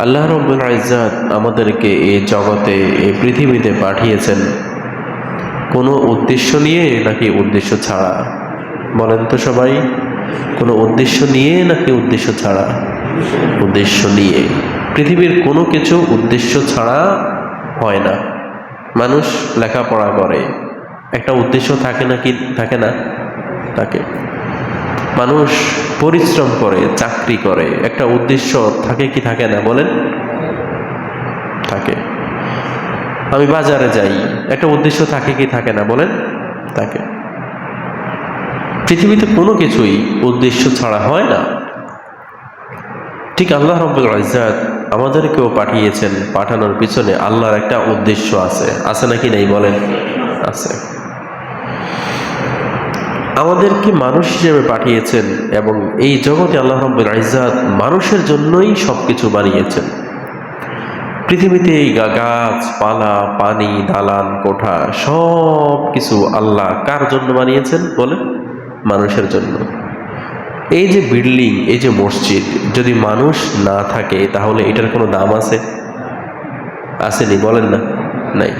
আল্লাহ রব্বুল ইজ্জাত আমাদেরকে এই জগতে এই পৃথিবীতে পাঠিয়েছেন। কোনো উদ্দেশ্য নিয়ে নাকি উদ্দেশ্য ছাড়া? বলেন তো সবাই, কোনো উদ্দেশ্য নিয়ে নাকি উদ্দেশ্য ছাড়া? উদ্দেশ্য নিয়ে। পৃথিবীর কোনো কিছু উদ্দেশ্য ছাড়া হয় না। মানুষ লেখাপড়া করে। একটা উদ্দেশ্য থাকে না কি থাকে না? থাকে। মানুষ পরিশ্রম করে, চাকরি করে, একটা উদ্দেশ্য থাকে কি থাকে না বলেন? থাকে। আমি বাজারে যাই, একটা উদ্দেশ্য থাকে কি থাকে না বলেন? থাকে। পৃথিবীতে কোনো কিছুই উদ্দেশ্য ছাড়া হয় না। ঠিক আল্লাহ রব্বুল আমাদেরকেও পাঠিয়েছেন, পাঠানোর পিছনে আল্লাহর একটা উদ্দেশ্য আছে। আছে নাকি নেই বলেন? আছে। আমাদেরকে মানুষ হিসেবে পাঠিয়েছেন এবং এই জগতে আল্লাহ রব্বুল ইজাত মানুষের জন্যই সব কিছু বানিয়েছেন। পৃথিবীতে এই গা- গাছপালা পানি, দালান, কোঠা সব কিছু আল্লাহ কার জন্য বানিয়েছেন বলে মানুষের জন্য। এই যে বিল্ডিং, এই যে মসজিদ, যদি মানুষ না থাকে তাহলে এটার কোনো দাম আছে? আসেনি, বলেন না, নাই।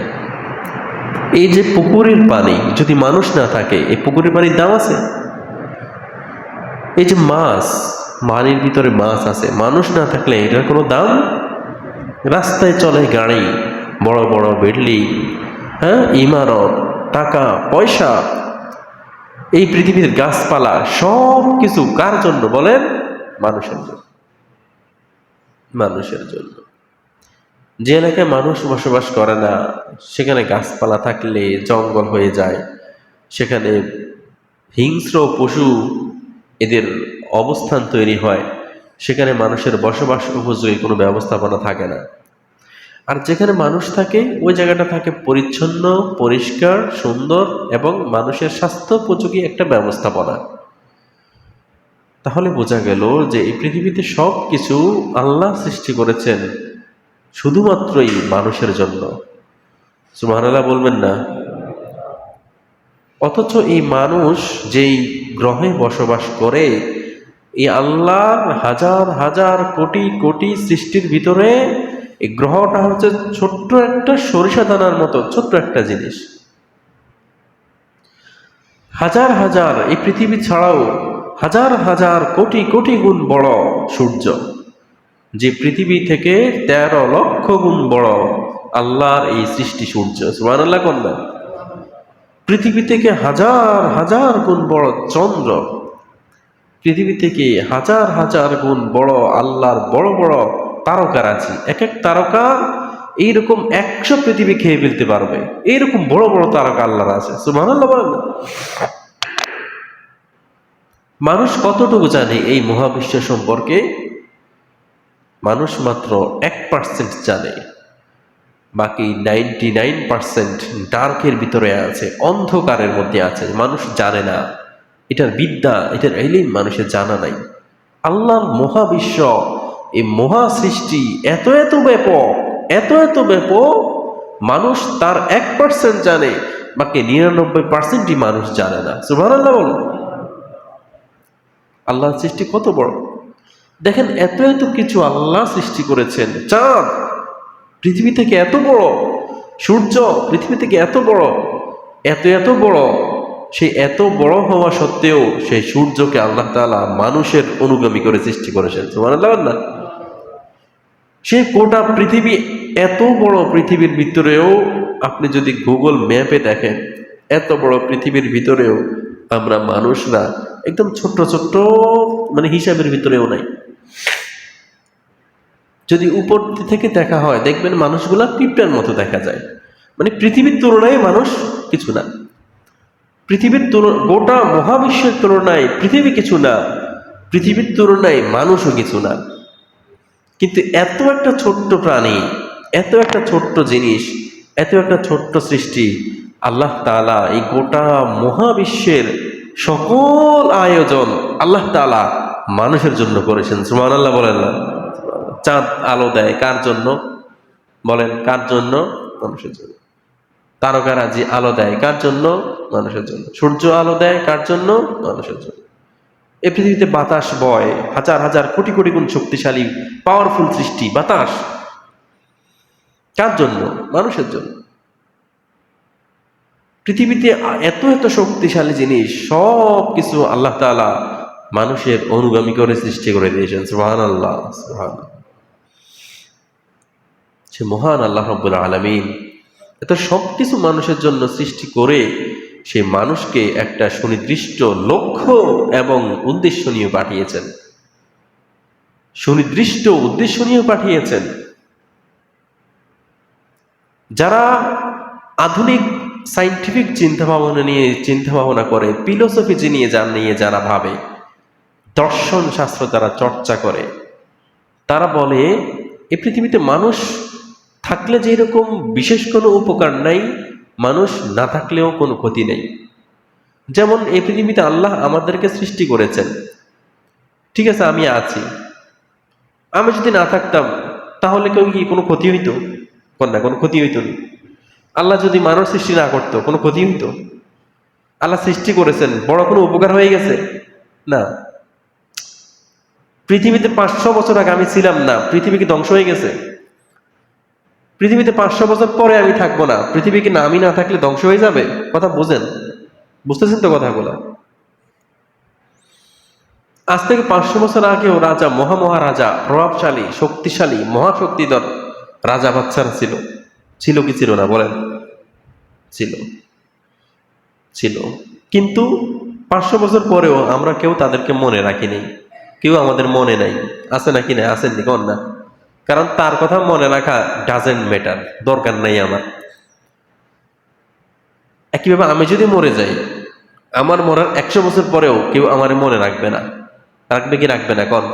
এই যে পুকুরের পানি, যদি মানুষ না থাকে, এই পুকুরের পানির দাম আছে? এই যে মাছ, পানির ভিতরে মাছ আছে, মানুষ না থাকলে এটার কোনো দাম? রাস্তায় চলে গাড়ি, বড় বড় বিল্ডিং হ্যাঁ ইমারত, টাকা, পয়সা। এই পৃথিবীর গাছপালা সব কিছু কার জন্য বলেন? মানুষের জন্য। মানুষের জন্য। যে এলাকায় মানুষ বসবাস করে না, সেখানে গাছপালা থাকলে জঙ্গল হয়ে যায়, সেখানে হিংস্র পশু এদের অবস্থান তৈরি হয়, সেখানে মানুষের বসবাস উপযোগী কোনো ব্যবস্থাপনা থাকে না। আর যেখানে মানুষ থাকে, ওই জায়গাটা থাকে পরিচ্ছন্ন, পরিষ্কার, সুন্দর এবং মানুষের স্বাস্থ্য উপযোগী একটা ব্যবস্থাপনা। তাহলে বোঝা গেল যে এই পৃথিবীতে সব কিছু আল্লাহ সৃষ্টি করেছেন। শুধুমাত্রই মানুষের জন্য। সুবহানাল্লাহ বলবেন না। অথচ এই মানুষ যেই গ্রহে বসবাস করে, এই আল্লাহর হাজার হাজার কোটি কোটি সৃষ্টির ভিতরে এই গ্রহটা হচ্ছে ছোট্ট একটা সরিষা দানার মতো, ছোট্ট একটা জিনিস। হাজার হাজার এই পৃথিবী ছাড়াও হাজার হাজার কোটি কোটি গুণ বড় সূর্য। যে পৃথিবী থেকে তেরো লক্ষ গুণ বড় আল্লাহর এই সৃষ্টি সূর্য সুমান আল্লাহ পৃথিবী থেকে হাজার হাজার গুণ বড় চন্দ্র, পৃথিবী থেকে হাজার হাজার গুণ বড় আল্লাহর বড় বড় তারকারাজি এক এক তারকা এইরকম একশো পৃথিবী খেয়ে ফেলতে পারবে। এইরকম বড় বড় তারকা আল্লাহর আছে। সুমান আল্লাহ বলেন মানুষ কতটুকু জানে এই মহাবিশ্ব সম্পর্কে? মানুষ মাত্র এক পার্সেন্ট জানে। বাকি নাইনটি নাইন পার্সেন্ট ডার্কের ভিতরে আছে, অন্ধকারের মধ্যে আছে, মানুষ জানে না। এটার বিদ্যা, এটার এলিম মানুষের জানা নাই। আল্লাহর মহাবিশ্ব, এই মহা সৃষ্টি এত এত ব্যাপক, এত এত ব্যাপক, মানুষ তার এক পার্সেন্ট জানে, বাকি নিরানব্বই পার্সেন্টই মানুষ জানে না। সুভান আল্লাহ বলো আল্লাহর সৃষ্টি কত বড়? দেখেন এত এত কিছু আল্লাহ সৃষ্টি করেছেন। চাঁদ পৃথিবী থেকে এত বড়, সূর্য পৃথিবী থেকে এত বড়, এত এত বড়, সে এত বড় হওয়া সত্ত্বেও সেই সূর্যকে আল্লাহ তালা মানুষের অনুগামী করে সৃষ্টি করেছেন। না? সেই গোটা পৃথিবী, এত বড় পৃথিবীর ভিতরেও আপনি যদি গুগল ম্যাপে দেখেন, এত বড় পৃথিবীর ভিতরেও আমরা মানুষরা একদম ছোট্ট ছোট্ট মানে হিসাবের ভিতরেও নাই। যদি উপর থেকে দেখা হয়, দেখবেন মানুষগুলা পিঁপড়ার মতো দেখা যায়। মানে পৃথিবীর তুলনায় মানুষ কিছু না। পৃথিবীর তুলনা, গোটা মহাবিশ্বের তুলনায় পৃথিবী কিছু না, পৃথিবীর তুলনায় মানুষও কিছু না। কিন্তু এত একটা ছোট্ট প্রাণী, এত একটা ছোট্ট জিনিস, এত একটা ছোট্ট সৃষ্টি, আল্লাহ তাআলা এই গোটা মহাবিশ্বের সকল আয়োজন আল্লাহ তাআলা মানুষের জন্য করেছেন। সুমান আল্লাহ বলেন চাঁদ আলো দেয় কার জন্য? বলেন, কার জন্য? মানুষের জন্য। তারকারাজি আলো দেয় কার জন্য? মানুষের জন্য। সূর্য আলো দেয় কার জন্য? মানুষের জন্য। এ পৃথিবীতে বাতাস বয়, হাজার হাজার কোটি কোটি গুণ শক্তিশালী পাওয়ারফুল সৃষ্টি, বাতাস। কার জন্য? মানুষের জন্য। পৃথিবীতে এত এত শক্তিশালী জিনিস সব কিছু আল্লাহ তাআলা মানুষের অনুগামী করে সৃষ্টি করে দিয়েছেন সুহান আল্লাহ সুবহান সে মহান আল্লাহ রব্বুল আলমিন এত সব কিছু মানুষের জন্য সৃষ্টি করে সেই মানুষকে একটা সুনির্দিষ্ট লক্ষ্য এবং উদ্দেশ্য নিয়ে পাঠিয়েছেন। সুনির্দিষ্ট উদ্দেশ্য নিয়ে পাঠিয়েছেন। যারা আধুনিক সাইন্টিফিক চিন্তা ভাবনা নিয়ে চিন্তা ভাবনা করে, ফিলোসফি নিয়ে যা নিয়ে যারা ভাবে দর্শন শাস্ত্র যারা চর্চা করে, তারা বলে, এ পৃথিবীতে মানুষ থাকলে যে এরকম বিশেষ কোনো উপকার নাই, মানুষ না থাকলেও কোনো ক্ষতি নেই। যেমন এই পৃথিবীতে আল্লাহ আমাদেরকে সৃষ্টি করেছেন। ঠিক আছে, আমি আছি। আমি যদি না থাকতাম, তাহলে কেউ কি কোনো ক্ষতি হইতো? না কোনো ক্ষতি হইতো না। আল্লাহ যদি মানুষ সৃষ্টি না করতো, কোনো ক্ষতি হইতো? আল্লাহ সৃষ্টি করেছেন, বড় কোনো উপকার হয়ে গেছে? না। পৃথিবীতে পাঁচশো বছর আগে আমি ছিলাম না, পৃথিবী কি ধ্বংস হয়ে গেছে? পৃথিবীতে পাঁচশো বছর পরে আমি থাকব না। পৃথিবী কি না আমি না থাকলে ধ্বংস হয়ে যাবে? কথা বোঝেন। বুঝতেছেন তো কথাগুলো? আজ থেকে পাঁচশো বছর আগেও রাজা মহামহারাজা, প্রভাবশালী, শক্তিশালী, মহাশক্তিধর রাজা বাচ্চারা ছিল। ছিল কি ছিল না বলেন? ছিল। ছিল। কিন্তু পাঁচশো বছর পরেও আমরা কেউ তাদেরকে মনে রাখিনি। কেউ আমাদের মনে নাই। আছে নাকি না আসেননি কন না? কারণ তার কথা মনে রাখা ডাজেন্ট ম্যাটার দরকার নাই আমার। একইভাবে আমি যদি মরে যাই, আমার মরার একশো বছর পরেও কেউ আমার মনে রাখবে না। রাখবে কি রাখবে না, কন?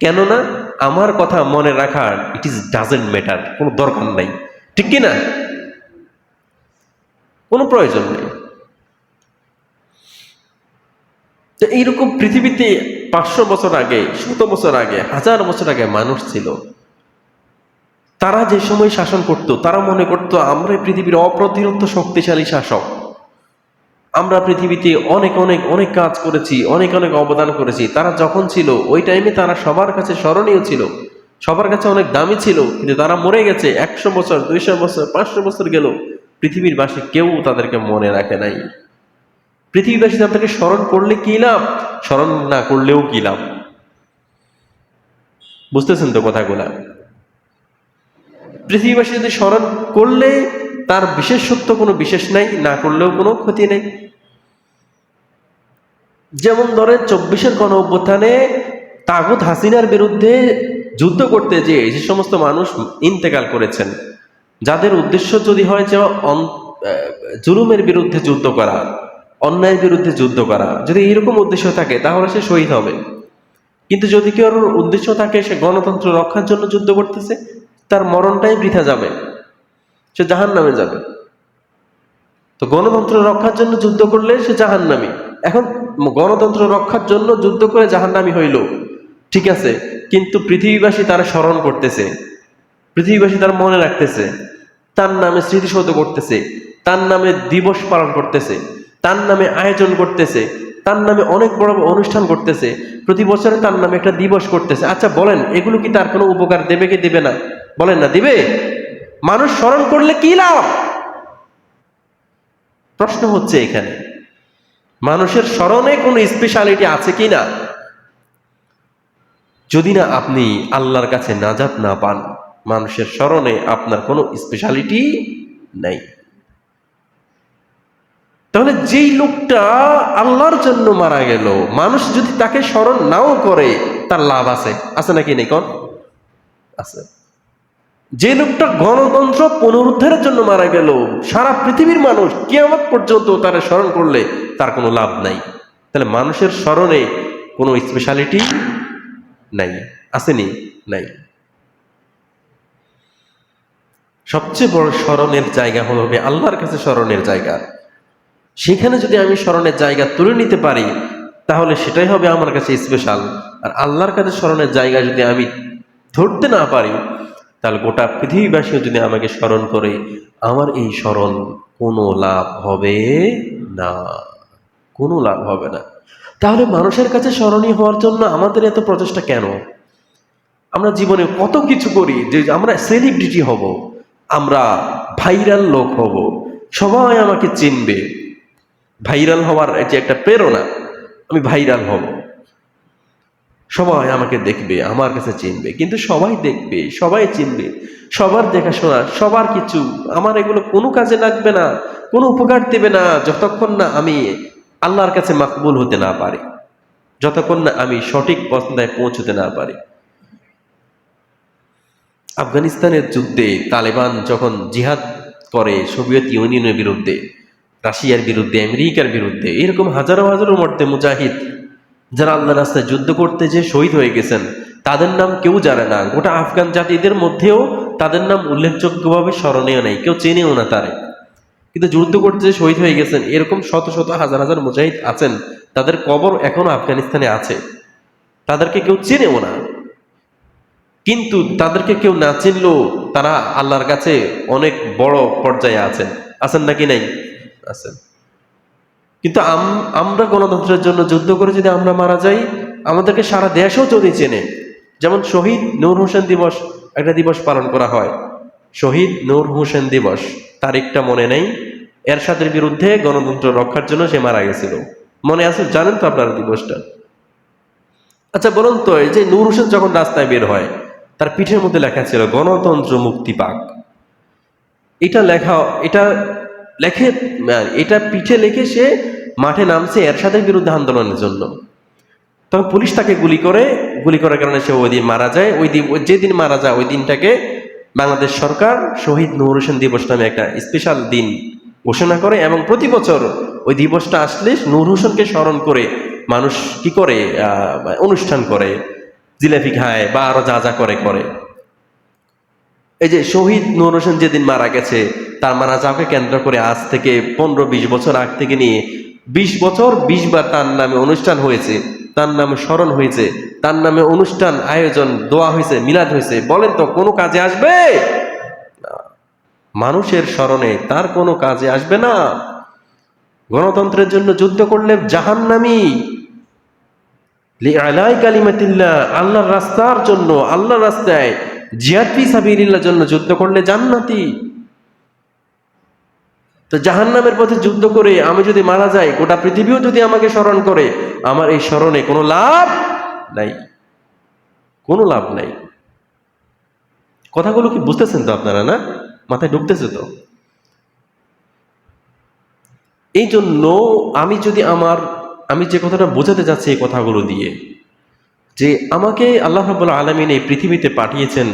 কেননা, আমার কথা মনে রাখা ইট ইজ ডাজেন্ট ম্যাটার কোনো দরকার নাই। ঠিক কি না? কোনো প্রয়োজন নেই। এইরকম পৃথিবীতে পাঁচশো বছর আগে, শত বছর আগে, হাজার বছর আগে মানুষ ছিল। তারা যে সময় শাসন করত, তারা মনে করত, আমরা পৃথিবীর অপ্রতিরোধ শক্তিশালী শাসক। আমরা পৃথিবীতে অনেক অনেক অনেক কাজ করেছি, অনেক অনেক অবদান করেছি। তারা যখন ছিল, ওই টাইমে তারা সবার কাছে স্মরণীয় ছিল। সবার কাছে অনেক দামি ছিল, কিন্তু তারা মরে গেছে। একশো বছর, দুইশো বছর, পাঁচশো বছর গেল। পৃথিবীর বাসী কেউ তাদেরকে মনে রাখে নাই। পৃথিবীবাসী তাদেরকে স্মরণ করলে কি লাভ? স্মরণ না করলেও কি লাভ? বুঝতেছেন তো কথাগুলা? পৃথিবীবাসী যদি স্মরণ করলে তার বিশেষত্ব কোনো বিশেষ নাই, না করলেও কোনো ক্ষতি নেই। যেমন ধরেন চব্বিশের গণ অভ্যুত্থানে তাগুত হাসিনার বিরুদ্ধে যুদ্ধ করতে যে যে সমস্ত মানুষ ইন্তেকাল করেছেন, যাদের উদ্দেশ্য যদি হয় যে জুলুমের বিরুদ্ধে যুদ্ধ করা, অন্যায়ের বিরুদ্ধে যুদ্ধ করা, যদি এরকম উদ্দেশ্য থাকে তাহলে সে শহীদ হবে। কিন্তু যদি কেউ উদ্দেশ্য থাকে সে গণতন্ত্র রক্ষার জন্য যুদ্ধ করতেছে তার মরণটাই বৃথা যাবে। সে জাহান নামে যাবে। তো গণতন্ত্র রক্ষার জন্য যুদ্ধ করলে সে জাহান নামি এখন গণতন্ত্র রক্ষার জন্য যুদ্ধ করে জাহান নামি হইল। ঠিক আছে, কিন্তু পৃথিবীবাসী তারা স্মরণ করতেছে। পৃথিবীবাসী তার মনে রাখতেছে। তার নামে স্মৃতিসৌধ করতেছে। তার নামে দিবস পালন করতেছে। তার নামে আয়োজন করতেছে। তার নামে অনেক বড় অনুষ্ঠান করতেছে প্রতি বছরে তার নামে একটা দিবস করতেছে। আচ্ছা বলেন, এগুলো কি তার কোনো উপকার দেবে কি দেবে না? বলেন না, দিবে? মানুষ স্মরণ করলে কি লাভ? প্রশ্ন হচ্ছে এখানে, মানুষের স্মরণে কোনো স্পেশালিটি আছে কি না? যদি না আপনি আল্লাহর কাছে নাজাত না পান, মানুষের স্মরণে আপনার কোনো স্পেশালিটি নাই। তাহলে যেই লোকটা আল্লাহর জন্য মারা গেল, মানুষ যদি তাকে স্মরণ নাও করে, তার লাভ আছে। আছে নাকি নেই কন? আছে। যে লোকটা গণতন্ত্র পুনরুদ্ধারের জন্য মারা গেল, সারা পৃথিবীর মানুষ কেমন পর্যন্ত তারা স্মরণ করলে তার কোনো লাভ নাই। তাহলে মানুষের স্মরণে কোনো স্পেশালিটি নাই আসেনি নাই। সবচেয়ে বড় স্মরণের জায়গা হবে আল্লাহর কাছে স্মরণের জায়গা। সেখানে যদি আমি স্মরণের জায়গা তুলে নিতে পারি, তাহলে সেটাই হবে আমার কাছে স্পেশাল আর আল্লাহর কাছে স্মরণের জায়গা যদি আমি ধরতে না পারি, তাহলে গোটা পৃথিবীবাসীও যদি আমাকে স্মরণ করে, আমার এই স্মরণ কোনো লাভ হবে না। কোনো লাভ হবে না। তাহলে মানুষের কাছে স্মরণীয় হওয়ার জন্য আমাদের এত প্রচেষ্টা কেন? আমরা জীবনে কত কিছু করি যে আমরা সেলিব্রিটি হব, আমরা ভাইরাল লোক হব, সবাই আমাকে চিনবে। ভাইরাল হওয়ার যে একটা প্রেরণা, আমি ভাইরাল হব। সবাই আমাকে দেখবে, আমার কাছে চিনবে, কিন্তু সবাই দেখবে, সবাই চিনবে, সবার দেখাশোনা, সবার কিছু, আমার এগুলো কোনো কাজে লাগবে না, কোনো উপকার দেবে না, যতক্ষণ না আমি আল্লাহর কাছে মাকবুল হতে না পারি, যতক্ষণ না আমি সঠিক পছন্দায় পৌঁছতে না পারি। আফগানিস্তানের যুদ্ধে তালেবান যখন জিহাদ করে সোভিয়েত ইউনিয়নের বিরুদ্ধে রাশিয়ার বিরুদ্ধে, আমেরিকার বিরুদ্ধে, এরকম হাজারো হাজারো মধ্যে মুজাহিদ যারা আল্লাহ রাস্তায় যুদ্ধ করতে যে শহীদ হয়ে গেছেন, তাদের নাম কেউ জানে না। গোটা আফগান জাতিদের মধ্যেও তাদের নাম উল্লেখযোগ্যভাবে স্মরণীয় নেই, কেউ চেনেও না তারে। কিন্তু যুদ্ধ করতে যে শহীদ হয়ে গেছেন, এরকম শত শত হাজার হাজার মুজাহিদ আছেন, তাদের কবর এখনও আফগানিস্তানে আছে। তাদেরকে কেউ চেনেও না। কিন্তু তাদেরকে কেউ না চিনলেও তারা আল্লাহর কাছে অনেক বড় পর্যায়ে আছেন। আছেন নাকি নাই? আছেন কিন্তু আম- আমরা গণতন্ত্রের জন্য যুদ্ধ করে যদি আমরা মারা যাই, আমাদেরকে সারা দেশও যদি চেনে, যেমন শহীদ নূর হোসেন দিবস, একটা দিবস পালন করা হয়। শহীদ নূর হোসেন দিবস, তারিখটা মনে নেই। এরশাদের বিরুদ্ধে গণতন্ত্র রক্ষার জন্য সে মারা গেছিল। মনে আছে? জানেন তো আপনার দিবসটা। আচ্ছা বলুন তো, এই যে নূর হোসেন যখন রাস্তায় বের হয়, তার পিঠের মধ্যে লেখা ছিল, গণতন্ত্র মুক্তি পাক। এটা লেখা, এটা লেখে এটা পিঠে লিখে সে মাঠে নামছে এরশাদের বিরুদ্ধে আন্দোলনের জন্য। তখন পুলিশ তাকে গুলি করে, গুলি করার কারণে সে ওই দিন মারা যায়। ওই দিন যেদিন মারা যায়, ওই দিনটাকে বাংলাদেশ সরকার শহীদ নূর হোসেন দিবস নামে একটা স্পেশাল দিন ঘোষণা করে এবং প্রতি বছর ওই দিবসটা আসলে নূর হোসেনকে স্মরণ করে মানুষ কি করে অনুষ্ঠান করে, জিলাপি খায় বা আরও যা যা করে করে। এই যে শহীদ নূর হোসেন যেদিন মারা গেছে, তার মারা যাওয়াকে কেন্দ্র করে আজ থেকে পনেরো বিশ বছর আগ থেকে নিয়ে বিশ বছর, বিশ বার তার নামে অনুষ্ঠান হয়েছে। তার নামে স্মরণ হয়েছে। তার নামে অনুষ্ঠান, আয়োজন, দোয়া হয়েছে, মিলাদ হয়েছে। বলেন তো, কোনো কাজে আসবে? মানুষের স্মরণে তার কোনো কাজে আসবে না। গণতন্ত্রের জন্য যুদ্ধ করলে জাহান্নামী। লিআলাই কালিমাতিল্লাহ, আল্লাহর রাস্তার জন্য, আল্লাহর রাস্তায় জিহাদ ফি সাবিলিল্লাহর জন্য যুদ্ধ করলে জান্নাতি। তো জাহান্নামের পথে যুদ্ধ করে আমি যদি মারা যাই, গোটা পৃথিবীও যদি আমাকে স্মরণ করে, আমার এই স্মরণে কোনো লাভ নাই। কোনো লাভ নাই। কথাগুলো কি বুঝতেছেন তো আপনারা না? মাথায় ঢুকতেছে তো। এই জন্য আমি যদি আমার, আমি যে কথাটা বোঝাতে যাচ্ছি এই কথাগুলো দিয়ে যে আমাকে আল্লাহ রাবুল আলমিন এই পৃথিবীতে পাঠিয়েছেন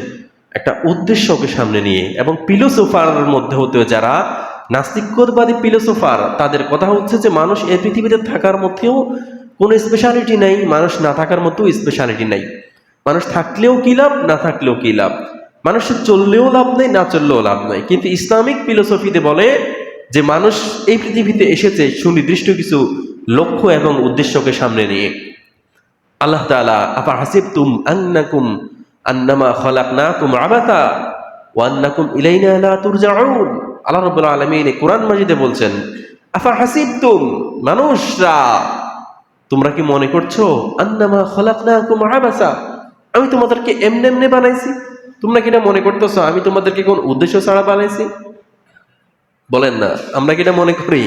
একটা উদ্দেশ্যকে সামনে নিয়ে এবং পিলোসোফার মধ্যে হতে যারা নাস্তিকবাদী পিলোসোফার তাদের কথা হচ্ছে যে মানুষ এই পৃথিবীতে থাকার মধ্যেও কোনো স্পেশালিটি নেই, মানুষ না থাকার মধ্যেও স্পেশালিটি নেই। মানুষ থাকলেও কি লাভ, না থাকলেও কি লাভ? মানুষের চললেও লাভ নেই, না চললেও লাভ নেই। কিন্তু ইসলামিক ফিলোসফিতে বলে যে মানুষ এই পৃথিবীতে এসেছে সুনির্দিষ্ট কিছু লক্ষ্য এবং উদ্দেশ্যকে সামনে নিয়ে। আল্লাহ তাআলা আফা হাসিবতুম আন্নাকুম আন্নামা খালাকনাকুম আবাতা ওয়া আন্নাকুম ইলাইনা লা তুরজাউন? আল্লাহ রাব্বুল আলামিন কোরআন মাজিদে বলছেন আফা হাসিবতুম মানুষরা, তোমরা কি মনে করছ, আন্নামা খালাকনাকুম আবাসা আমি তোমাদেরকে এমনে এমনে বানাইছি। তোমরা কি এটা মনে করতেছো, আমি তোমাদেরকে কোন উদ্দেশ্য ছাড়া বানাইছি? বলেন না, আমরা কি এটা মনে করি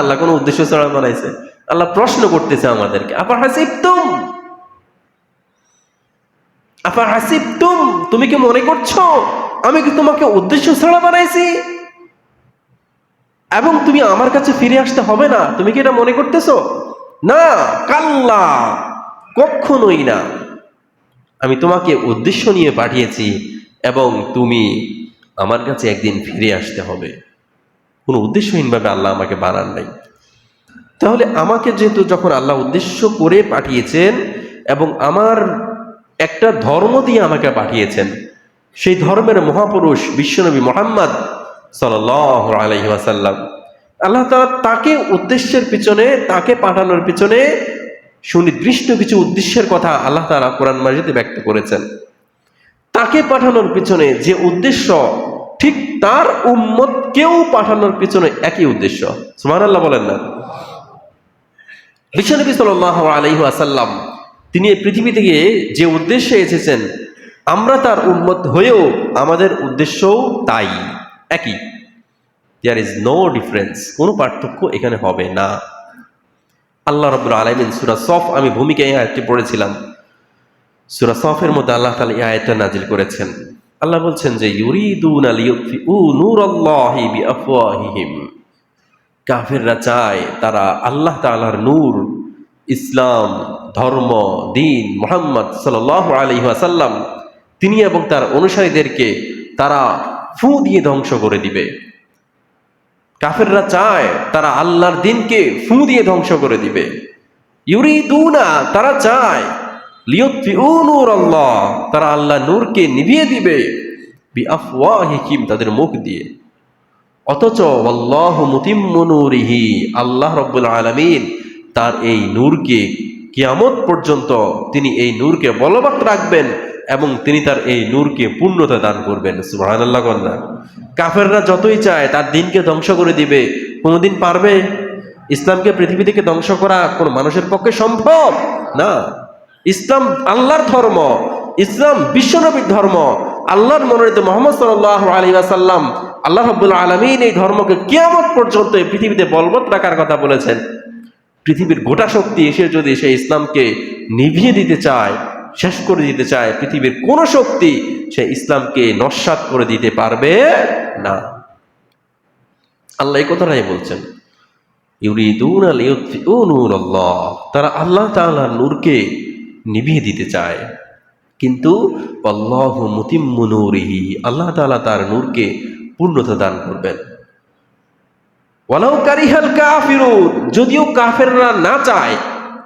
আল্লাহ কোনো উদ্দেশ্য ছাড়া বানাইছে? আল্লাহ প্রশ্ন করতেছে আমাদেরকে আফা হাসিবতুম আফা হাসিবতুম তুমি কি মনে করছ? আমি কি তোমাকে উদ্দেশ্য ছাড়া বানাইছি? এবং তুমি আমার কাছে ফিরে আসতে হবে না। তুমি কি এটা মনে করতেছো? না, কাল্লা কখনোই না। আমি তোমাকে উদ্দেশ্য নিয়ে পাঠিয়েছি এবং তুমি আমার কাছে একদিন ফিরে আসতে হবে। কোনো উদ্দেশ্যহীনভাবে আল্লাহ আমাকে বানান নাই। তাহলে আমাকে যেহেতু যখন আল্লাহ উদ্দেশ্য করে পাঠিয়েছেন এবং আমার একটা ধর্ম দিয়ে আমাকে পাঠিয়েছেন। সেই ধর্মের মহাপুরুষ বিশ্বনবী মোহাম্মদ সাল আলহি ওয়াসাল্লাম। আল্লাহ তাআলা তাকে উদ্দেশ্যের পিছনে, তাকে পাঠানোর পিছনে সুনির্দিষ্ট কিছু উদ্দেশ্যের কথা আল্লাহ তাআলা কোরআন মাজিদে ব্যক্ত করেছেন। তাকে পাঠানোর পিছনে যে উদ্দেশ্য, ঠিক তার উম্মতকেও পাঠানোর পিছনে একই উদ্দেশ্য। সুবহানাল্লাহ বলেন না। বিশ্বনবী সাল আলহি আসাল্লাম তিনি এই পৃথিবী থেকে যে উদ্দেশ্যে এসেছেন, আমরা তার উন্মত হয়েও আমাদের উদ্দেশ্যও তাই, একই। দেয়ার ইজ নো ডিফারেন্স কোনো পার্থক্য এখানে হবে না। আল্লাহ রব্বুল আলমিন সুরা সফ, আমি ভূমিকা এই আয়াতটি পড়েছিলাম। সুরা সফের মধ্যে আল্লাহ তালা এই আয়াতটা নাজিল করেছেন। আল্লাহ বলছেন যে, ইউরিদুন আলিউফিউ নূরাল্লাহি বিআফওয়াহিহিম। কাফেররা চায় তারা আল্লাহ তাআলার নূর ইসলাম, ধর্ম, দিন মোহাম্মদ সাল্লাল্লাহু আলাইহি ওয়াসাল্লাম, তিনি এবং তার অনুসারীদেরকে তারা ফু দিয়ে ধ্বংস করে দিবে। কাফেররা চায় তারা আল্লাহর দিনকে ফু দিয়ে ধ্বংস করে দিবে। ইউরিদুনা, তারা চায় নূর আল্লাহ তারা আল্লাহ নূরকে নিভিয়ে দিবে, বিআফওয়াহিহিম, তাদের মুখ দিয়ে। অথচ আল্লাহ মুতিম্মনুরিহি আল্লাহ রব্বুল তার এই নূরকে কিয়ামত পর্যন্ত তিনি এই নূরকে বলবৎ রাখবেন এবং তিনি তার এই নূরকে পূর্ণতা দান করবেন। সুবহানাল্লাহ কন্যা কাফেররা যতই চায় তার দিনকে ধ্বংস করে দিবে। কোনোদিন পারবে? ইসলামকে পৃথিবী থেকে ধ্বংস করা কোন মানুষের পক্ষে সম্ভব? না। ইসলাম আল্লাহর ধর্ম। ইসলাম বিশ্বনবীর ধর্ম। আল্লাহর মনোনীত মোহাম্মদ সাল্লাহ আলী আসাল্লাম আল্লাহ রব্বুল আলমিন এই ধর্মকে কিয়ামত পর্যন্ত এই পৃথিবীতে বলবৎ রাখার কথা বলেছেন। পৃথিবীর গোটা শক্তি এসে যদি সে ইসলামকে নিভিয়ে দিতে চায়, শেষ করে দিতে চায়, পৃথিবীর কোন শক্তি সে ইসলামকে নস্বাত করে দিতে পারবে না। আল্লাহ এই কথাটাই বলছেন তারা আল্লাহ নূরকে নিভিয়ে দিতে চায়, কিন্তু আল্লাহ আল্লাহ তার নূরকে পূর্ণতা দান করবেন। ওয়ালাউ কারিহাল কাফিরুন, যদিও কাফেররা না চায়,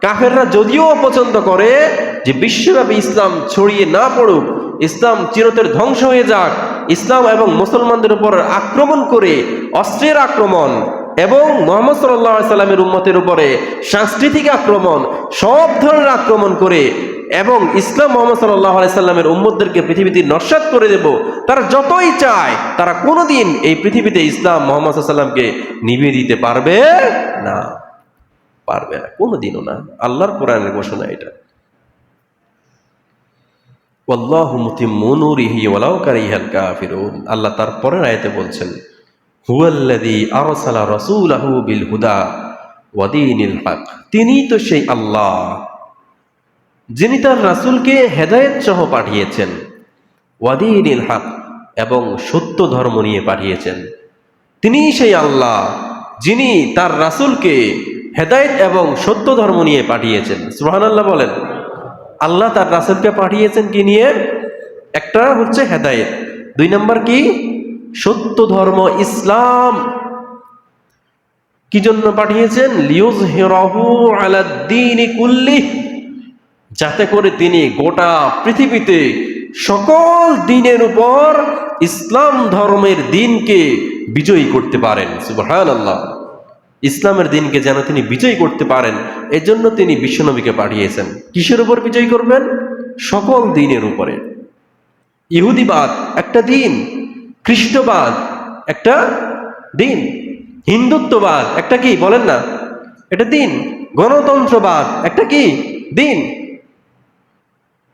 কাফেররা যদিও অপছন্দ করে, যে বিশ্বব্যাপী ইসলাম ছড়িয়ে না পড়ুক, ইসলাম চিরতের ধ্বংস হয়ে যাক, ইসলাম এবং মুসলমানদের উপর আক্রমণ করে অস্ত্রের আক্রমণ এবং মোহাম্মদ সাল্লাহ সাল্লামের উম্মতের উপরে সাংস্কৃতিক আক্রমণ, সব ধরনের আক্রমণ করে এবং ইসলাম মোহাম্মদ সাল্লাহ সাল্লামের উম্মতদেরকে পৃথিবীতে নস্বাত করে দেব। তারা যতই চায়, তারা কোনোদিন এই পৃথিবীতে ইসলাম মোহাম্মদ সাল্লামকে নিভিয়ে দিতে পারবে না। পারবে না, কোনোদিনও না। আল্লাহর কোরআনের ঘোষণা এটা। আল্লাহ তার পরের আয়াতে বলছেন তিনিই তো সেই আল্লাহ। যিনি তার রাসূলকে হেদায়েত সহ পাঠিয়েছেন, ওয়াদিনিল হক এবং সত্য ধর্ম নিয়ে পাঠিয়েছেন। তিনিই সেই আল্লাহ যিনি তার রাসূলকে হেদায়েত এবং সত্য ধর্ম নিয়ে পাঠিয়েছেন। সুবহানাল্লাহ বলেন, আল্লাহ তার রাসূলকে পাঠিয়েছেন কি নিয়ে? একটা হচ্ছে হেদায়েত, দুই নম্বর কি? সত্য ধর্ম, ইসলাম। কি জন্য পাঠিয়েছেন? লিউজ হেরাহু আলাদ্দিন কুল্লি যাতে করে তিনি গোটা পৃথিবীতে সকল দিনের উপর ইসলাম ধর্মের দিনকে বিজয়ী করতে পারেন। সুবহান আল্লাহ ইসলামের দিনকে যেন তিনি বিজয়ী করতে পারেন, এজন্য তিনি বিশ্বনবীকে পাঠিয়েছেন। কিসের উপর বিজয়ী করবেন? সকল দিনের উপরে। ইহুদিবাদ একটা দিন, খ্রিস্টবাদ একটা দিন, হিন্দুত্ববাদ একটা কি? বলেন না। এটা দিন। গণতন্ত্রবাদ একটা কি? দিন।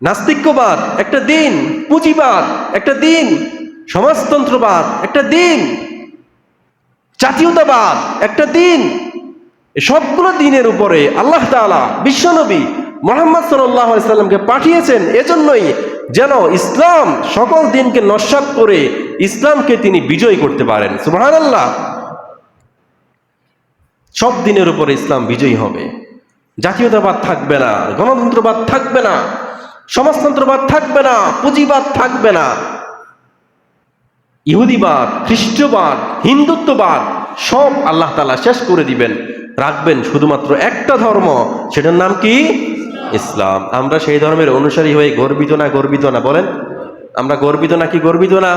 নাস্তিক্যবাদ, একটা দিন, পুঁজিবাদ, একটা দিন, সমাজতন্ত্রবাদ, একটা দিন, জাতীয়তাবাদ, একটা দিন। সবগুলো দিনের উপরে আল্লাহ তাআলা বিশ্বনবী মোহাম্মদ সাল্লামকে পাঠিয়েছেন এজন্যই যেন ইসলাম সকল দিনকে নস্বাত করে ইসলামকে তিনি বিজয় করতে পারেন। সুবহান আল্লাহ সব দিনের উপরে ইসলাম বিজয়ী হবে। জাতীয়তাবাদ থাকবে না, গণতন্ত্রবাদ থাকবে না। সমাজতন্ত্রবাদ থাকবে না, পুঁজিবাদ থাকবে না। ইহুদিবাদ, খ্রিস্টবাদ, হিন্দুত্ববাদ, সব আল্লাহ তালা শেষ করে দিবেন, রাখবেন শুধুমাত্র একটা ধর্ম, সেটার নাম কি? ইসলাম। আমরা সেই ধর্মের অনুসারী হয়ে গর্বিত না গর্বিত না, বলেন? আমরা গর্বিত না কি গর্বিত না?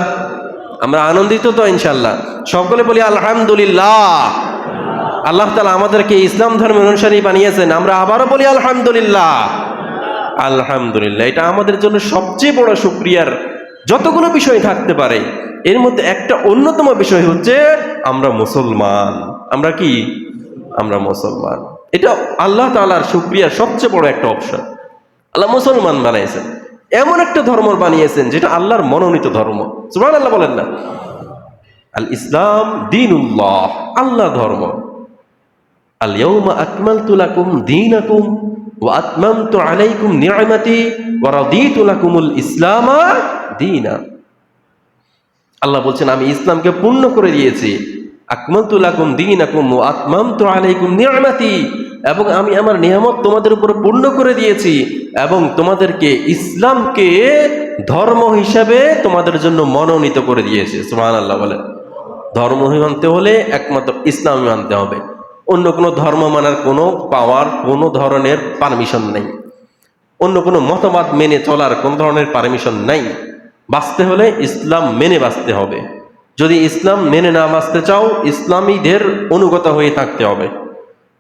আমরা আনন্দিত তো ইনশাল্লাহ সকলে বলি, আলহামদুলিল্লাহ। আল্লাহ তালা আমাদেরকে ইসলাম ধর্মের অনুসারী বানিয়েছেন, আমরা আবারও বলি, আলহামদুলিল্লাহ। আলহামদুলিল্লাহ, এটা আমাদের জন্য সবচেয়ে বড় শুক্রিয়ার যতগুলো বিষয় থাকতে পারে। এর মধ্যে একটা অন্যতম বিষয় হচ্ছে, আমরা মুসলমান। আমরা কি? আমরা মুসলমান। এটা আল্লাহ তাআলার শুক্রিয়ার সবচেয়ে বড় একটা অপশন। আল্লাহ মুসলমান বানিয়েছেন এমন একটা ধর্ম বানিয়েছেন যেটা আল্লাহর মনোনীত ধর্ম। আল্লাহ বলেন না। আল ইসলাম দিনুল্লাহ, আল্লাহ ধর্ম। আল ইয়াউমা আকমালতু লাকুম দীনাকুম ওয়া দীনা। আল্লাহ বলছেন, আমি ইসলামকে পূর্ণ করে দিয়েছি। লাকুম দীনাকুম ওয়া আতমামতু আলাইকুম এবং আমি আমার নিয়ামত তোমাদের উপর পূর্ণ করে দিয়েছি এবং তোমাদেরকে ইসলামকে ধর্ম হিসাবে তোমাদের জন্য মনোনীত করে দিয়েছে। সুবহানাল্লাহ বলে ধর্ম মানতে হলে একমাত্র ইসলাম মানতে হবে। অন্য কোনো ধর্ম মানার কোনো পাওয়ার কোনো ধরনের পারমিশন নেই। অন্য কোনো মতবাদ মেনে চলার কোনো ধরনের পারমিশন নাই। বাঁচতে হলে ইসলাম মেনে বাঁচতে হবে। যদি ইসলাম মেনে না বাঁচতে চাও, ইসলামীদের অনুগত হয়ে থাকতে হবে।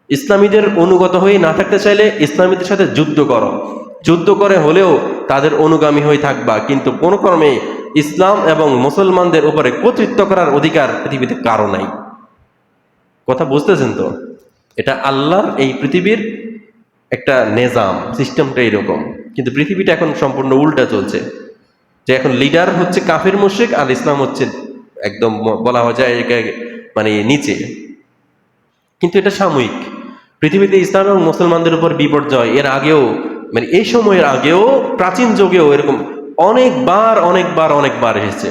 ইসলামীদের অনুগত হয়ে না থাকতে চাইলে ইসলামীদের সাথে যুদ্ধ করো। যুদ্ধ করে হলেও তাদের অনুগামী হয়ে থাকবা। কিন্তু কোনো কর্মে ইসলাম এবং মুসলমানদের উপরে কর্তৃত্ব করার অধিকার পৃথিবীতে কারও নাই। কথা বুঝতেছেন তো? এটা আল্লাহর এই পৃথিবীর একটা নেজাম সিস্টেমটা এরকম। কিন্তু পৃথিবীটা এখন সম্পূর্ণ উল্টা চলছে। যে এখন লিডার হচ্ছে কাফির মুশরিক আর ইসলাম হচ্ছে একদম বলা যায় মানে নিচে। কিন্তু এটা সাময়িক। পৃথিবীতে ইসলাম এবং মুসলমানদের উপর বিপর্যয়, এর আগেও মানে এই সময়ের আগেও, প্রাচীন যুগেও এরকম অনেকবার অনেকবার অনেকবার এসেছে।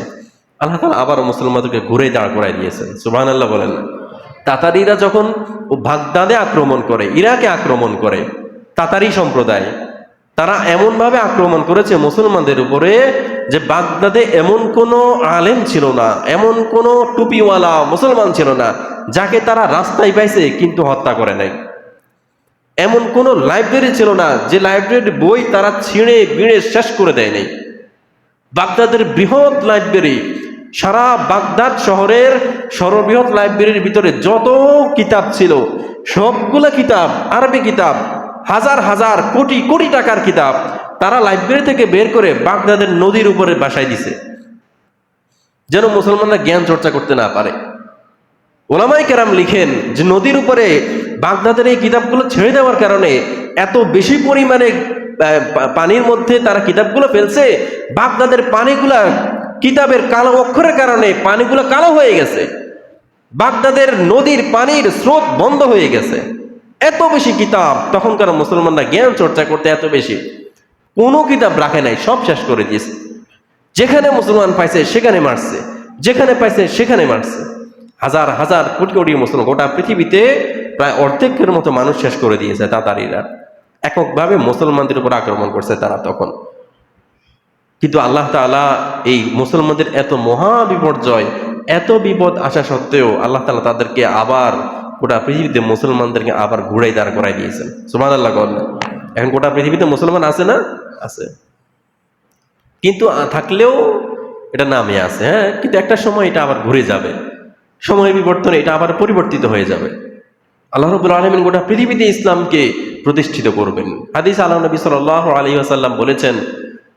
আল্লাহ তালা আবার মুসলমানদেরকে ঘুরে দাঁড় করাই দিয়েছেন। সুবাহ আল্লাহ বলেন। না তাতারিরা যখন বাগদাদে আক্রমণ করে, ইরাকে আক্রমণ করে, তাতারি সম্প্রদায়, তারা এমনভাবে আক্রমণ করেছে মুসলমানদের উপরে যে বাগদাদে এমন কোনো আলেম ছিল না, এমন কোনো টুপিওয়ালা মুসলমান ছিল না, যাকে তারা রাস্তায় পাইছে কিন্তু হত্যা করে নাই। এমন কোনো লাইব্রেরি ছিল না যে লাইব্রেরির বই তারা ছিঁড়ে বিড়ে শেষ করে দেয় নাই। বাগদাদের বৃহৎ লাইব্রেরি সারা বাগদাদ শহরের সর্ববৃহৎ লাইব্রেরির ভিতরে যত কিতাব ছিল, সবগুলো কিতাব, আরবি কিতাব, হাজার হাজার কোটি কোটি টাকার কিতাব তারা লাইব্রেরি থেকে বের করে বাগদাদের নদীর উপরে বাসায় দিছে। যেন মুসলমানরা জ্ঞান চর্চা করতে না পারে। ওলামাই কেরাম লিখেন যে নদীর উপরে বাগদাদের এই কিতাবগুলো ছেড়ে দেওয়ার কারণে এত বেশি পরিমাণে পানির মধ্যে তারা কিতাবগুলো ফেলছে, বাগদাদের পানিগুলা কিতাবের কালো অক্ষরের কারণে পানিগুলো কালো হয়ে গেছে। বাগদাদের নদীর পানির স্রোত বন্ধ হয়ে গেছে। এত বেশি কিতাব, তখনকার মুসলমানরা জ্ঞান চর্চা করতে এত বেশি। কোনো কিতাব রাখে নাই, সব শেষ করে দিয়েছে। যেখানে মুসলমান পাইছে, সেখানে মারছে। যেখানে পাইছে, সেখানে মারছে। হাজার হাজার কোটি কোটি মুসলমান, গোটা পৃথিবীতে প্রায় অর্ধেকের মতো মানুষ শেষ করে দিয়েছে তাতারিরা এককভাবে মুসলমানদের উপর আক্রমণ করছে তারা তখন। কিন্তু আল্লাহ তাআলা এই মুসলমানদের এত মহা বিপর্যয়, এত বিপদ আসা সত্ত্বেও আল্লাহ তাআলা তাদেরকে আবার গোটা পৃথিবীতে মুসলমানদেরকে আবার ঘুরাই দাঁড় করাই দিয়েছেন। সুমান আল্লাহ করলেন এখন গোটা পৃথিবীতে মুসলমান আছে না? আছে। কিন্তু থাকলেও এটা নামে আছে হ্যাঁ? কিন্তু একটা সময় এটা আবার ঘুরে যাবে। সময় বিবর্তনে এটা আবার পরিবর্তিত হয়ে যাবে। আল্লাহ রবুল আলমিন গোটা পৃথিবীতে ইসলামকে প্রতিষ্ঠিত করবেন। হাদিস আল্লাহ নবী সাল আলী আসাল্লাম বলেছেন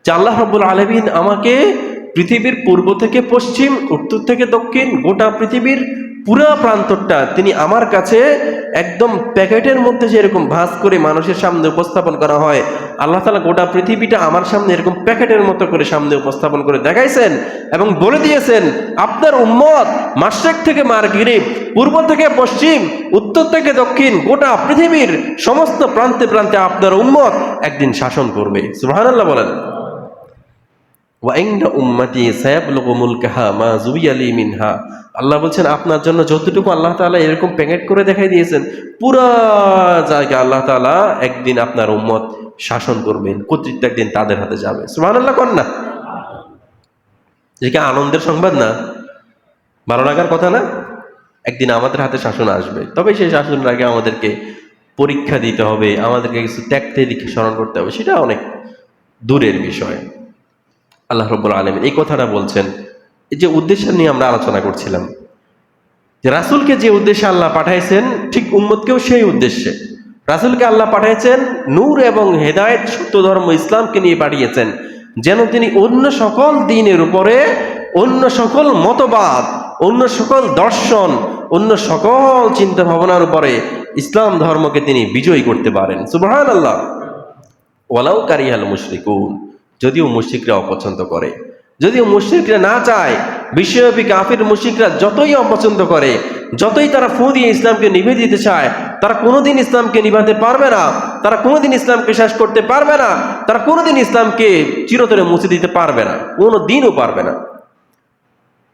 যে আল্লাহ রব্বুল আলমিন আমাকে পৃথিবীর পূর্ব থেকে পশ্চিম, উত্তর থেকে দক্ষিণ, গোটা পৃথিবীর পুরা প্রান্তরটা তিনি আমার কাছে একদম প্যাকেটের মধ্যে যেরকম ভাঁজ করে মানুষের সামনে উপস্থাপন করা হয়, আল্লাহ তালা গোটা পৃথিবীটা আমার সামনে এরকম প্যাকেটের মতো করে সামনে উপস্থাপন করে দেখাইছেন এবং বলে দিয়েছেন, আপনার উম্মত মাসেক থেকে মারগিরিব পূর্ব থেকে পশ্চিম, উত্তর থেকে দক্ষিণ, গোটা পৃথিবীর সমস্ত প্রান্তে প্রান্তে আপনার উম্মত একদিন শাসন করবে। সুবহানাল্লাহ বলেন। আল্লাহ বলছেন, আপনার জন্য যতটুকু আল্লাহ তাআলা এরকম প্যাকেট করে দেখাই দিয়েছেন, পুরা জায়গা আল্লাহ তাআলা একদিন আপনার উম্মত শাসন করবেন, কর্তৃত্ব একদিন তাদের হাতে যাবে। সুবহানাল্লাহ কর না। কি আনন্দের সংবাদ না? ভালো লাগার কথা না? একদিন আমাদের হাতে শাসন আসবে। তবে সেই শাসনের আগে আমাদেরকে পরীক্ষা দিতে হবে, আমাদেরকে কিছু ত্যাগতে দিকে স্মরণ করতে হবে, সেটা অনেক দূরের বিষয়। আল্লাহ রব্বুল আলমিন এই কথাটা বলছেন। এই যে উদ্দেশ্য নিয়ে আমরা আলোচনা করছিলাম, যে রাসূলকে যে উদ্দেশ্যে আল্লাহ পাঠাইছেন, ঠিক উম্মতকেও সেই উদ্দেশ্যে। রাসূলকে আল্লাহ পাঠাইছেন, নূর এবং হেদায়েত, সত্য ধর্ম, ইসলামকে নিয়ে পাঠিয়েছেন, যেন তিনি অন্য সকল দিনের উপরে, অন্য সকল মতবাদ, অন্য সকল দর্শন, অন্য সকল চিন্তা ভাবনার উপরে ইসলাম ধর্মকে তিনি বিজয়ী করতে পারেন। সুবহান আল্লাহ ওয়ালাউ কারিয়াল মুশরিকুন। যদিও মুশিকরা অপছন্দ করে। যদিও মুশিকরা না চায়, বিশ্বব্যাপী কাফির মুশিকরা যতই অপছন্দ করে, যতই তারা ফু দিয়ে ইসলামকে নিভে দিতে চায়, তারা কোনোদিন ইসলামকে নিভাতে পারবে না, তারা কোনোদিন ইসলামকে শেষ করতে পারবে না, তারা কোনোদিন ইসলামকে চিরতরে মুছে দিতে পারবে না কোনো দিনও পারবে না।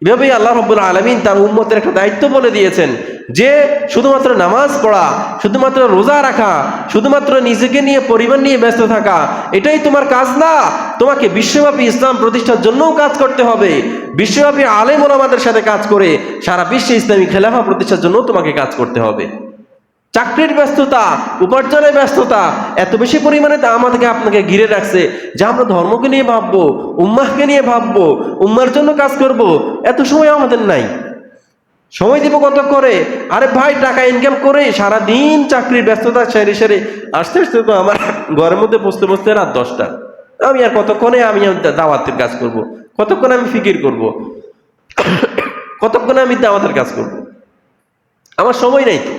এভাবেই আল্লাহ রব্বুল আলমিন তার উম্মতের একটা দায়িত্ব বলে দিয়েছেন যে শুধুমাত্র নামাজ পড়া, শুধুমাত্র রোজা রাখা, শুধুমাত্র নিজেকে নিয়ে পরিবার নিয়ে ব্যস্ত থাকা, এটাই তোমার কাজ না। তোমাকে বিশ্বব্যাপী ইসলাম প্রতিষ্ঠার জন্যও কাজ করতে হবে। বিশ্বব্যাপী আলেম ওলামাদের সাথে কাজ করে সারা বিশ্বে ইসলামী খেলাফা প্রতিষ্ঠার জন্য তোমাকে কাজ করতে হবে। চাকরির ব্যস্ততা, উপার্জনের ব্যস্ততা এত বেশি পরিমাণে তা আমাদেরকে আপনাকে ঘিরে রাখছে, যে আমরা ধর্মকে নিয়ে ভাববো, উম্মাহকে নিয়ে ভাববো, উম্মার জন্য কাজ করব, এত সময় আমাদের নাই সময় দিব কত করে আরে ভাই, টাকা ইনকাম করে সারা দিন চাকরির ব্যস্ততা সেরে সেরে আস্তে আস্তে তো আমার ঘরের মধ্যে বসতে বসতে রাত দশটা আমি আর কতক্ষণে আমি দাওয়াতের কাজ করব। কতক্ষণে আমি ফিকির করব। কতক্ষণে আমি দাওয়াতের কাজ করব। আমার সময় নাই তো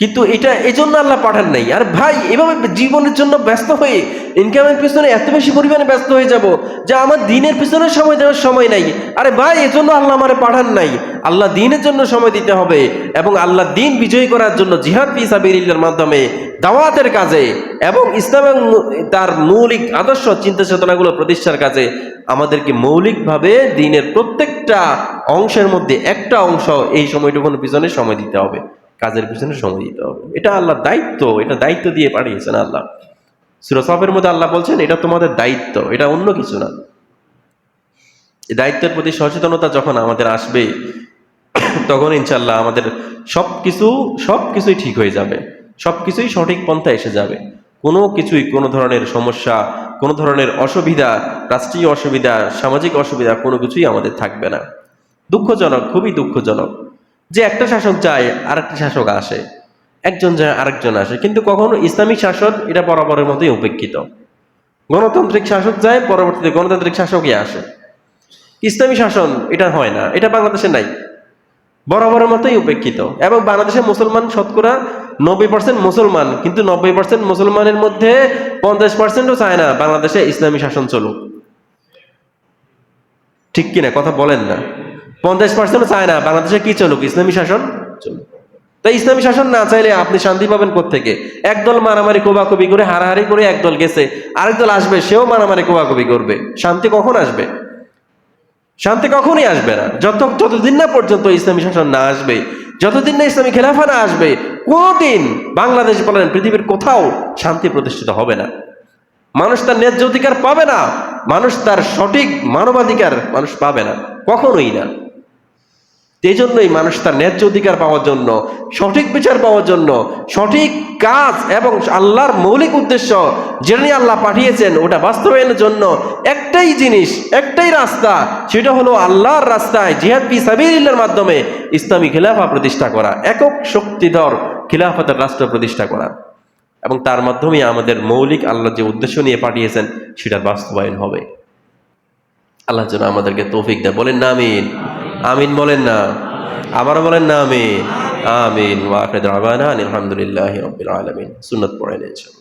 কিন্তু এটা এই জন্য আল্লাহ পাঠান নাই। আর ভাই, এভাবে জীবনের জন্য ব্যস্ত হয়ে ইনকামের পিছনে এত বেশি পরিমাণে ব্যস্ত হয়ে যাব যে আমার দিনের পিছনে সময় দেওয়ার সময় নাই। আরে ভাই, এজন্য আল্লাহ আমার পাঠান নাই। আল্লাহ দিনের জন্য সময় দিতে হবে এবং আল্লাহ দিন বিজয়ী করার জন্য জিহাদ পিসাবির মাধ্যমে দাওয়াতের কাজে এবং ইসলাম মু- তার মৌলিক আদর্শ চিন্তা চেতনাগুলো প্রতিষ্ঠার কাজে আমাদেরকে মৌলিকভাবে দিনের প্রত্যেকটা অংশের মধ্যে একটা অংশ এই সময়টুকুন পিছনে সময় দিতে হবে। কাজের পিছনে সময় দিতে হবে। এটা আল্লাহর দায়িত্ব, এটা দায়িত্ব দিয়ে পাঠিয়েছেন আল্লাহ। সুরসফের মধ্যে আল্লাহ বলছেন, এটা তোমাদের দায়িত্ব, এটা অন্য কিছু না। দায়িত্বের প্রতি সচেতনতা যখন আমাদের আসবে, তখন ইনশাল্লাহ আমাদের সব কিছু সব কিছুই ঠিক হয়ে যাবে। সব কিছুই সঠিক পন্থা এসে যাবে। কোনো কিছুই, কোনো ধরনের সমস্যা, কোনো ধরনের অসুবিধা, রাষ্ট্রীয় অসুবিধা, সামাজিক অসুবিধা, কোনো কিছুই আমাদের থাকবে না। দুঃখজনক, খুবই দুঃখজনক। যে একটা শাসক যায় আর একটা শাসক আসে। একজন যায়, আরেকজন আসে। কিন্তু কখনো ইসলামিক শাসন এটা বরাবরের মতোই উপেক্ষিত। গণতান্ত্রিক শাসক যায়, পরবর্তীতে গণতান্ত্রিক শাসকই আসে। ইসলামী শাসন এটা হয় না, এটা বাংলাদেশে নাই। বরাবরের মতোই উপেক্ষিত। এবং বাংলাদেশে মুসলমান শতকরা নব্বই পার্সেন্ট মুসলমান, কিন্তু নব্বই পার্সেন্ট মুসলমানের মধ্যে পঞ্চাশ পার্সেন্টও চায় না বাংলাদেশে ইসলামী শাসন চলুক। ঠিক কিনা, কথা বলেন না। পঞ্চাশ পার্সেন্টও চায় না, বাংলাদেশে কি চলুক? ইসলামী শাসন? চলুক। তাই ইসলামী শাসন না চাইলে আপনি শান্তি পাবেন থেকে একদল মারামারি কোবাকুবি করে, হারাহারি করে একদল গেছে, আরেক দল আসবে, সেও মারামারি কোবাকুবি করবে। শান্তি কখন আসবে? শান্তি কখনই আসবে না। যত যতদিন না পর্যন্ত ইসলামী শাসন না আসবে, যতদিন না ইসলামী খেলাফা না আসবে, কোনদিন বাংলাদেশ বলেন পৃথিবীর কোথাও শান্তি প্রতিষ্ঠিত হবে না। মানুষ তার ন্যায্য অধিকার পাবে না, মানুষ তার সঠিক মানবাধিকার মানুষ পাবে না, কখনোই না। এই জন্যই মানুষ তার ন্যায্য অধিকার পাওয়ার জন্য, সঠিক বিচার পাওয়ার জন্য, সঠিক কাজ এবং আল্লাহর মৌলিক উদ্দেশ্য যেটা নিয়ে আল্লাহ পাঠিয়েছেন, ওটা বাস্তবায়নের জন্য একটাই জিনিস, একটাই রাস্তা, সেটা হলো আল্লাহর রাস্তায় জিহাদ পি সাবিল্লার মাধ্যমে ইসলামী খিলাফা প্রতিষ্ঠা করা, একক শক্তিধর খিলাফতের রাষ্ট্র প্রতিষ্ঠা করা। এবং তার মাধ্যমে আমাদের মৌলিক আল্লাহ যে উদ্দেশ্য নিয়ে পাঠিয়েছেন, সেটা বাস্তবায়ন হবে। আল্লাহ যেন আমাদেরকে তৌফিক দেয়, বলেন না আমিন। আমিন বলেন না। আবারও বলেন না আমিন। আমিন। আলহামদুলিল্লাহ রবিল আলমিন। সুনত পড়ে ইনশাল্লাহ